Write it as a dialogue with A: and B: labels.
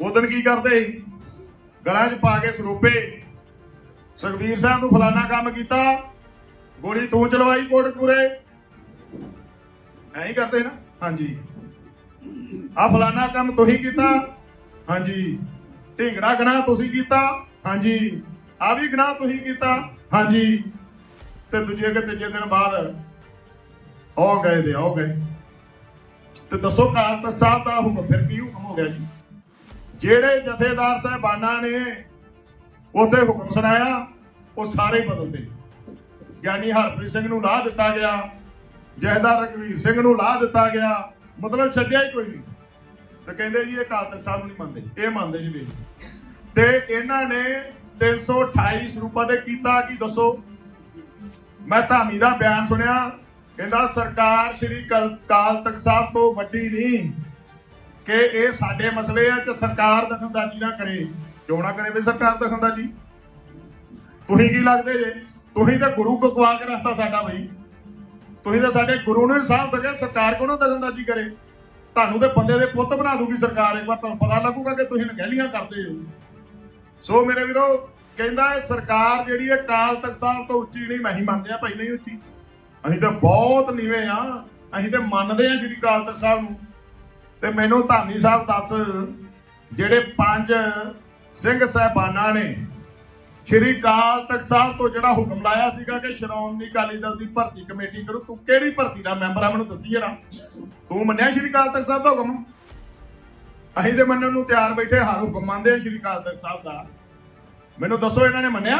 A: ਉਦੋਂ ਕੀ ਕਰਦੇ ਗਲਾਂ 'ਚ ਪਾ ਕੇ ਸਰੋਪੇ। ਸੁਖਬੀਰ ਸਾਹਿਬ ਤੂੰ ਫਲਾਨਾ ਕੰਮ ਕੀਤਾ। ਗੋਲੀ ਤੂੰ ਚਲਵਾਈ ਕੋਟਕਪੂਰੇ। ਐਂ ਹੀ ਕਰਦੇ ਨਾ? ਹਾਂਜੀ। ਆ ਫਲਾਨਾ ਕੰਮ ਤੁਸੀਂ ਕੀਤਾ। ਹਾਂਜੀ। ਢਿੰਗੜਾ ਗਣਾ ਤੁਸੀਂ ਕੀਤਾ। ਹਾਂਜੀ। ਆ ਵੀ ਗਣਾ ਤੁਸੀਂ ਕੀਤਾ। ਹਾਂਜੀ। ਤੇ ਦੂਜੇ ਕਿ ਤੀਜੇ ਦਿਨ ਬਾਅਦ ਹੋ ਗਏ ਦੇ ਹੋ ਗਏ। ਤੇ ਦੱਸੋ ਕਾਲਤ ਸਾਹਿਬ ਦਾ ਹੁਕਮ ਫਿਰ ਕੀ ਹੁਕਮ ਹੋ ਗਿਆ ਜੀ? ਜਿਹੜੇ ਜਥੇਦਾਰ ਸਾਹਿਬਾਨਾਂ ਨੇ ਉਹਦੇ ਹੁਕਮ ਸੁਣਾਇਆ, ਉਹ ਸਾਰੇ ਬਦਲਦੇ ਗਿਆਨੀ ਹਰਪ੍ਰੀਤ ਸਿੰਘ ਨੂੰ ਲਾਹ ਦਿੱਤਾ ਗਿਆ ਜਹਦਾਰ ਰਘਵੀਰ ਸਿੰਘ ਨੂੰ ਲਾਹ ਦਿੱਤਾ ਗਿਆ, ਮਤਲਬ ਛੱਡਿਆ ਹੀ ਕੋਈ ਨਹੀਂ। ਤੇ ਕਹਿੰਦੇ ਜੀ, ਇਹ ਕਾਲ ਤਖਤ ਸਾਹਿਬ ਨਹੀਂ ਮੰਨਦੇ, ਇਹ ਮੰਨਦੇ ਜੀ ਵੀ ਤੇ ਇਹਨਾਂ ਨੇ 328 ਸਰੂਪਾਂ ਦੇ ਕੀਤਾ, ਕੀ ਦੱਸੋ? ਮੈਂ ਧਾਮੀ ਦਾ ਬਿਆਨ ਸੁਣਿਆ, ਕਹਿੰਦਾ ਸਰਕਾਰ ਸ਼੍ਰੀ ਕਲ- ਕਾਲ ਤਖਤ ਸਾਹਿਬ ਤੋਂ ਵੱਡੀ ਨਹੀਂ। ਕਿ ਇਹ ਸਾਡੇ ਮਸਲੇ ਆ ਚ ਸਰਕਾਰ ਦਖਲਅੰਦਾਜ਼ੀ ਨਾ ਕਰੇ। ਕਿਉਂ ਨਾ ਕਰੇ ਵੀ ਸਰਕਾਰ ਦਖਲਅੰਦਾਜ਼ੀ ਤੁਸੀਂ ਕੀ ਲੱਗਦੇ ਜੇ? ਤੁਸੀਂ ਤਾਂ ਗੁਰੂ ਕਕਵਾ ਕੇ ਰੱਖਤਾ ਸਾਡਾ ਬਈ। ਤੁਸੀਂ ਤਾਂ ਸਾਡੇ ਗੁਰੂ ਨੂੰ ਸਾਹਬ ਸਕੇ ਸਰਕਾਰ ਕਿਉਂ ਨਾ ਦਖਲਅੰਦਾਜ਼ੀ ਕਰੇ। ਤੁਹਾਨੂੰ ਤੇ ਬੰਦੇ ਦੇ ਪੁੱਤ ਬਣਾ ਦੂਗੀ ਸਰਕਾਰ ਇੱਕ ਵਾਰ, ਤੁਹਾਨੂੰ ਪਤਾ ਲੱਗੂਗਾ ਕਿ ਤੁਸੀਂ ਨਗਹਿਲੀਆਂ ਕਰਦੇ ਹੋ। ਸੋ ਮੇਰੇ ਵੀਰੋ, ਕਹਿੰਦਾ ਇਹ ਸਰਕਾਰ ਜਿਹੜੀ ਹੈ ਕਾਲ ਤਖਤ ਸਾਹਿਬ ਤੋਂ ਉੱਚੀ ਨਹੀਂ, ਮੈਂ ਹੀ ਮੰਨਦੇ ਆ ਭਾਈ ਨਹੀਂ ਉੱਚੀ। ਅਸੀਂ ਤਾਂ ਬਹੁਤ ਨੀਵੇਂ ਆ। ਅਸੀਂ ਤਾਂ ਮੰਨਦੇ ਆ ਸ਼੍ਰੀ ਕਾਲ ਤਖਤ ਸਾਹਿਬ ਨੂੰ। ਤੇ ਮੈਨੂੰ ਧਾਮੀ ਸਾਹਿਬ ਦੱਸ, ਜਿਹੜੇ ਪੰਜ ਸਿੰਘ ਸਹਿਬਾਨਾਂ ਨੇ ਸ਼੍ਰੀ ਕਾਲ ਤਖਤ ਸਾਹਿਬ ਤੋਂ ਜਿਹੜਾ ਹੁਕਮ ਲਾਇਆ ਸੀਗਾ ਕਿ ਸ਼੍ਰੋਮਣੀ ਅਕਾਲੀ ਦਲ ਦੀ ਭਰਤੀ ਕਮੇਟੀ ਕਰੋ, ਤੂੰ ਕਿਹੜੀ ਭਰਤੀ ਦਾ ਮੈਂਬਰ ਆ, ਮੈਨੂੰ ਦੱਸੀ ਜਰਾ। ਤੂੰ ਮੰਨਿਆ ਸ਼੍ਰੀ ਕਾਲ ਤਖਤ ਸਾਹਿਬ ਦਾ ਹੁਕਮ? ਅਸੀਂ ਤੇ ਮੰਨਣ ਨੂੰ ਤਿਆਰ ਬੈਠੇ, ਹਰ ਹੁਕਮ ਮੰਨਦੇ ਆ ਸ਼੍ਰੀ ਕਾਲ ਤਖਤ ਸਾਹਿਬ ਦਾ। ਮੈਨੂੰ ਦੱਸੋ ਇਹਨਾਂ ਨੇ ਮੰਨਿਆ?